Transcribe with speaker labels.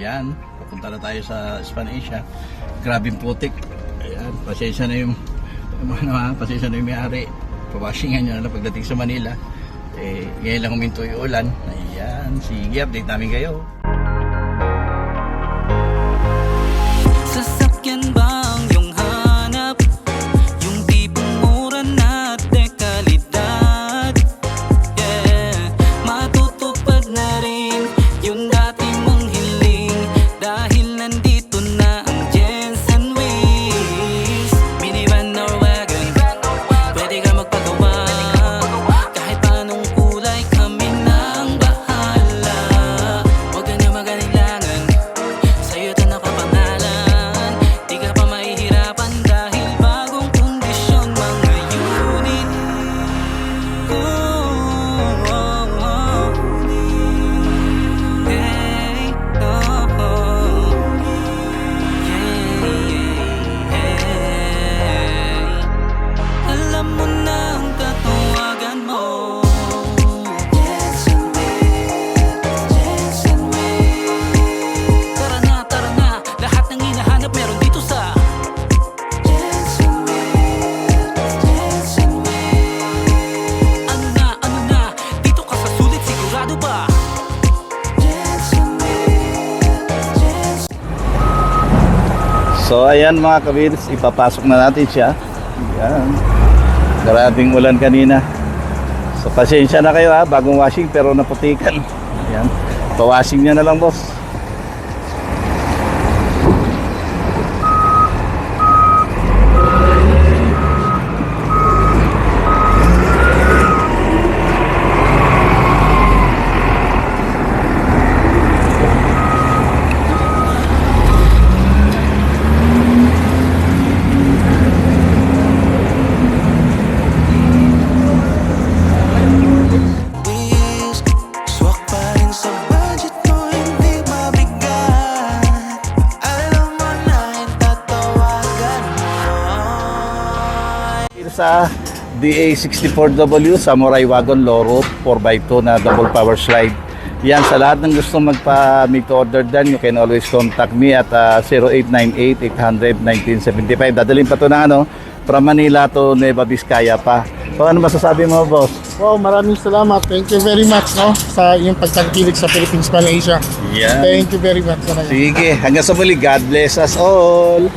Speaker 1: Ayan, papunta na tayo sa Spanasia. Grabing putik. Ayan, pasensya na yung, ano pasensya na yung may-ari. Pawashingan nyo na pagdating sa Manila. Eh, ngayon lang huminto yung ulan. Ayan, sige, update namin kayo. So ayan mga kabirs, ipapasok na natin siya. Ayan. Grabing ulan kanina. So pasensya na kayo ha, bagong washing pero naputikan. Ayan. Pa-washing niya na lang boss. Sa DA64W Samurai Wagon Loro 4x2 na double power slide. Yan, sa lahat ng gusto magpa-make to order dyan, you can always contact me at uh, 0898-800-1975. Dadalhin pa to na ano, from Manila to Nueva Vizcaya pa. So, ano masasabi mo, boss?
Speaker 2: Wow, maraming salamat. Thank you very much no sa iyong pagtangkilik sa Philippines Malaysia.
Speaker 1: Yan.
Speaker 2: Thank you very much. Talaga.
Speaker 1: Sige, hanggang sa muli, God bless us all.